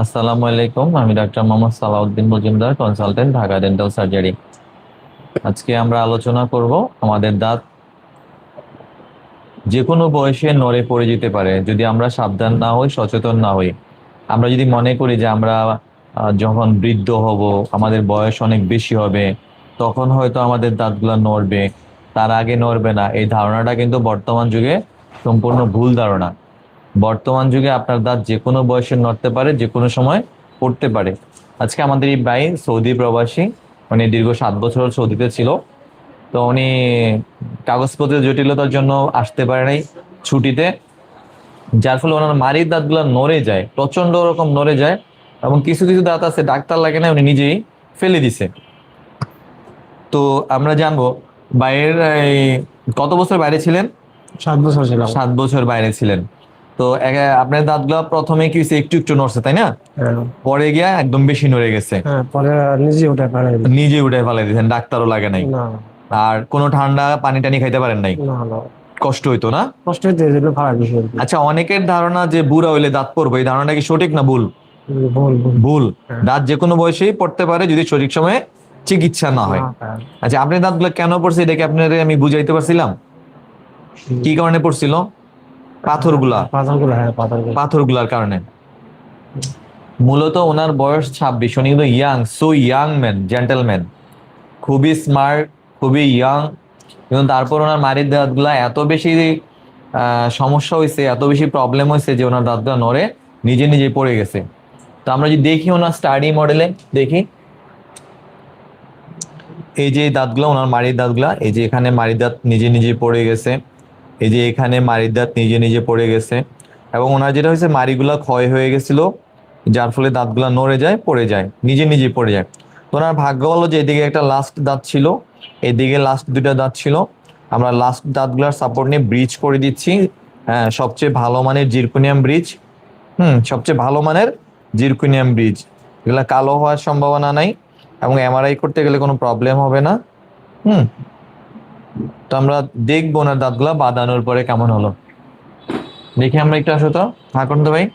আসসালামু আলাইকুম, আমি doctor Mohammad Salauddin Majumdar consultant Dhaka dental surgery আজকে আমরা আলোচনা করব আমাদের দাঁত যে কোনো বয়সে নড়ে পড়ে যেতে পারে, যদি আমরা সাবধান না হই, সচেতন না হই। আমরা যদি মনে করি যে আমরা যখন বৃদ্ধ হব, আমাদের বয়স অনেক বেশি হবে, তখন হয়তো আমাদের দাঁতগুলো নড়বে, তার আগে নড়বে না। এই ধারণাটা কিন্তু বর্তমান যুগে সম্পূর্ণ ভুল ধারণা। বর্তমান যুগে আপনার দাঁত যে কোনো বয়সে নড়তে পারে যে কোনো সময় পড়তে পারে। আজকে আমাদের এই ভাই সৌদি প্রবাসী উনি দীর্ঘ সাত বছর সৌদিতে ছিল। তো উনি কাগজপত্রের জটিলতার জন্য আসতে পারে নাই ছুটিতে যার ফলে ওনার মারির দাঁতগুলো নড়ে যায় প্রচণ্ড রকম নড়ে যায় এবং কিছু কিছু দাঁত আছে ডাক্তার লাগে না উনি নিজেই ফেলে দিছে। তো আমরা জানব বাইরের কত বছর বাইরে ছিলেন? সাত বছর সাত বছর বাইরে ছিলেন। তো আপনার দাঁতগুলো প্রথমে কি হয়েছে? একটু একটু নড়ছে তাই না? হ্যাঁ, পরে গিয়া একদম বেশি নড়ে গেছে। হ্যাঁ পরে নিজে উঠে পারে নিজে উঠে ফেলে দিয়েছেন ডাক্তারও লাগে নাই। আর কোনো ঠান্ডা পানি টানি খাইতে পারেন নাই? কষ্ট হইতো না? কষ্ট হইতে এই জন্য আচ্ছা অনেকের ধারণা যে বুড়া হইলে দাঁত পড়বে এই ধারণাটা কি সঠিক না ভুল? ভুল হ্যাঁ। দাঁত যে কোনো বয়সেই পড়তে পারে যদি সঠিক সময়ে চিকিৎসা না হয়। না, হ্যাঁ। আচ্ছা আপনার দাঁতগুলো কেন পড়ছে এটাকে আপনার আমি বুঝাইতে পারছিলাম? কি কারণে পড়ছিল? পাথরগুলা? পাথরগুলো হ্যাঁ পাথরগুলো। পাথরগুলার কারণে। মূলত ওনার বয়স ছাব্বিশ উনি কিন্তু young so young man gentleman. খুবই স্মার্ট খুবই ইয়াং। কিন্তু তারপর ওনার মারির দাঁতগুলা এত বেশি সমস্যা হয়েছে এত বেশি প্রবলেম হয়েছে যে ওনার দাঁতগুলো নড়ে নিজে নিজে পড়ে গেছে। তো আমরা যদি দেখি ওনার স্টাডি মডেলে দেখি। এই যে দাঁতগুলো ওনার মারির দাঁতগুলা এই যে এখানে মারির দাঁত নিজে নিজে পড়ে গেছে। এই যে এখানে মারির দাঁত নিজে নিজে পড়ে গেছে এবং ওনার যেটা হয়েছে মারিগুলা ক্ষয় হয়ে গেছিল, যার ফলে দাঁতগুলা নড়ে যায়, পড়ে যায়, নিজে নিজে পড়ে যায়। তো ওনার ভাগ্য হলো যে এদিকে একটা লাস্ট দাঁত ছিল, এদিকে লাস্ট দুটা দাঁত ছিল। আমরা লাস্ট দাঁতগুলার সাপোর্ট নিয়ে ব্রিজ করে দিচ্ছি। হ্যাঁ সবচেয়ে ভালো মানের জিরকুনিয়াম ব্রিজ হুম, সবচেয়ে ভালো মানের জিরকুনিয়াম ব্রিজ এগুলা কালো হওয়ার সম্ভাবনা নাই এবং এমআরআই করতে গেলে কোনো প্রবলেম হবে না। হুম তো আমরা দেখব ওনার দাঁতগুলা বাঁধানোর পরে কেমন হলো। দেখি আমরা একটু আসো তো। থাকুন তো ভাই।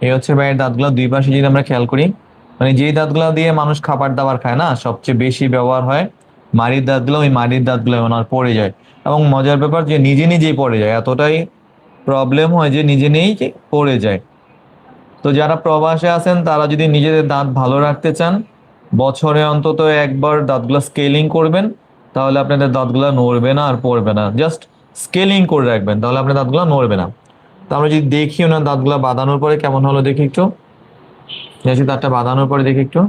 এই হচ্ছে ভাইয়ের দাঁতগুলো, দুই পাশে যদি আমরা খেয়াল করি মানে যেই দাঁতগুলো দিয়ে মানুষ খাবার দাবার খায় না, সবচেয়ে বেশি ব্যবহার হয় মাড়ির দাঁতগুলো, ওই মাড়ির দাঁতগুলো ওনার পড়ে যায়। এবং মজার ব্যাপার যে নিজে নিজেই পড়ে যায়, এতটাই প্রবলেম হয় যে নিজে নিয়েই পড়ে যায়। তো যারা প্রবাসে আছেন, তারা যদি নিজেদের দাঁত ভালো রাখতে চান, বছরে অন্তত একবার দাঁতগুলো স্কেলিং করবেন। তাহলে আপনাদের দাঁতগুলো নড়বে না আর পড়বে না। জাস্ট স্কেলিং করে রাখবেন, তাহলে আপনার দাঁতগুলো নড়বে না। তো আমরা যদি দেখি ওনার দাঁতগুলো বাঁধানোর পরে কেমন হলো দেখি একটু। দেখি দাঁতটা বাঁধানোর পরে দেখি একটু।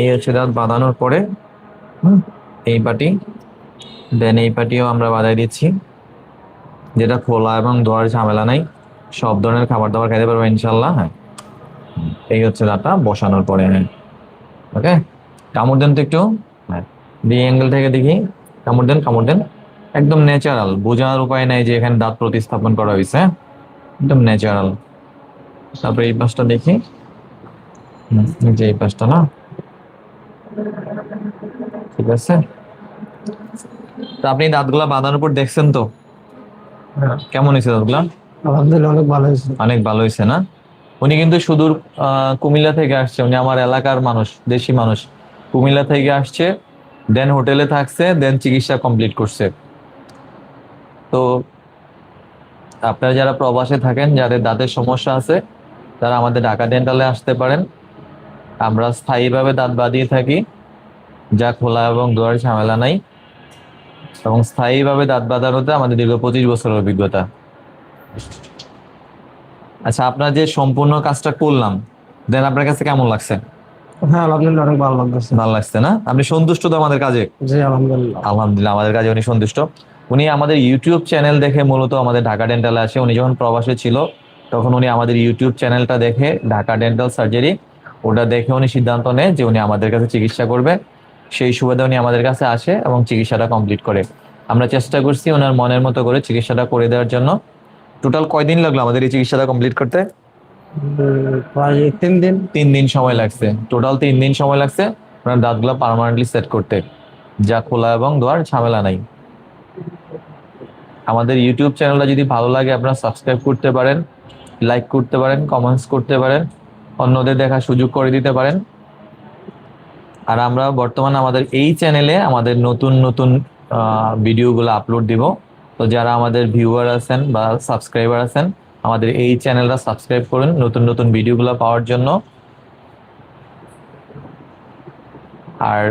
এই হচ্ছে দাঁত বাঁধানোর পরে। এই পাটি। দেন এই পাটিও আমরা বাঁধাই দিচ্ছি। যেটা খোলা এবং ধোয়ার ঝামেলা নাই। সব ধরনের খাবার দাবার খাইতে পারব ইনশাল্লাহ হ্যাঁ। এই হচ্ছে দাঁতটা বসানোর পরে হ্যাঁ। ওকে কামড় দেন তো একটু। হ্যাঁ। ডি অ্যাঙ্গেল থেকে দেখি। কামড় দেন কামড় দেন। একদম ন্যাচারাল বোঝার উপায় নাই যে এখানে দাঁত প্রতিস্থাপন করা হয়েছে। হ্যাঁ? একদম ন্যাচারাল তারপরে এই পাশটা দেখি। যে এই পাশটা না। ঠিক আছে? তো আপনি দাঁতগুলা বাঁধানোর পর দেখছেন তো? হ্যাঁ। কেমন হয়েছে দাঁতগুলা? আলহামদুলিল্লাহ অনেক ভালো হয়েছে। অনেক ভালো হয়েছে না? উনি কিন্তু সুদূর কুমিল্লা থেকে আসছে। উনি আমার এলাকার মানুষ, দেশি মানুষ। কুমিল্লা থেকে আসছে দেন হোটেলে থাকছে দেন চিকিৎসা কমপ্লিট করছে। তো আপনারা যারা প্রবাসে থাকেন, যাদের দাঁতের সমস্যা আছে, তারা আমাদের ঢাকা ডেন্টালে আসতে পারেন। আমরা স্থায়ীভাবে দাঁত বাঁধিয়ে থাকি, যা খোলা এবং দোয়ার ঝামেলা নাই। এবং স্থায়ীভাবে দাঁত বাঁধানোতে আমাদের দীর্ঘ পঁচিশ বছরের অভিজ্ঞতা। আচ্ছা আপনার যে সম্পূর্ণ কাজটা করলাম দেন আপনার কাছে কেমন লাগছে? হ্যাঁ আলহামদুলিল্লাহ অনেক ভালো লাগতেছে। ভালো লাগছে না? আপনি সন্তুষ্ট তো আমাদের কাজে? জি আলহামদুলিল্লাহ। আলহামদুলিল্লাহ আমাদের কাজে উনি সন্তুষ্ট। উনি আমাদের ইউটিউব চ্যানেল দেখে মূলত আমাদের ঢাকা ডেন্টালে আসে। উনি যখন প্রবাসে ছিল তখন উনি আমাদের ইউটিউব চ্যানেলটা দেখে ঢাকা ডেন্টাল সার্জারি ওটা দেখে উনি সিদ্ধান্ত নেয় যে উনি আমাদের কাছে চিকিৎসা করবে। সেই সুবাদে উনি আমাদের কাছে আসে এবং চিকিৎসাটা কমপ্লিট করে। আমরা চেষ্টা করছি ওনার মনের মতো করে চিকিৎসাটা করে দেওয়ার জন্য। টোটাল কয়দিন লাগল আমাদের এই চিকিৎসাটা কমপ্লিট করতে? তিন দিন। তিন দিন সময় লাগছে। টোটাল তিন দিন সময় লাগছে ওনার দাঁতগুলো পার্মানেন্টলি সেট করতে। যা খোলা এবং ধোয়ার ঝামেলা নাই। আমাদের ইউটিউব চ্যানেলটা যদি ভালো লাগে আপনারা সাবস্ক্রাইব করতে পারেন লাইক করতে পারেন কমেন্টস করতে পারেন অন্যদের দেখার সুযোগ করে দিতে পারেন। আর আমরা বর্তমানে আমাদের এই চ্যানেলে আমাদের নতুন নতুন ভিডিওগুলো আপলোড দিব। তো যারা আমাদের ভিউয়ার আছেন বা সাবস্ক্রাইবার আছেন, আমাদের এই চ্যানেলটা সাবস্ক্রাইব করুন নতুন নতুন ভিডিওগুলো পাওয়ার জন্য। আর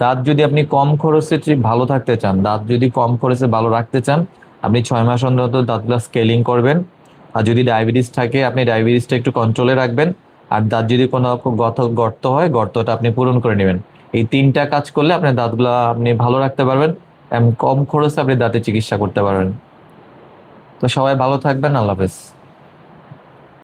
দাঁত যদি আপনি কম খরচে ভালো থাকতে চান, দাঁত যদি কম খরচে ভালো রাখতে চান, আপনি ছয় মাস অন্তত দাঁতগুলো স্কেলিং করবেন। আর যদি ডায়াবেটিস থাকে, আপনি ডায়াবেটিসটা একটু কন্ট্রোলে রাখবেন। আর দাঁত যদি কোনো রকম গর্ত হয়, গর্তটা আপনি পূরণ করে নেবেন। এই তিনটা কাজ করলে আপনার দাঁতগুলো আপনি ভালো রাখতে পারবেন। কম খরচে আপনি দাঁতের চিকিৎসা করতে পারেন তো সবাই ভালো থাকবেন আল্লাহ হাফেজ।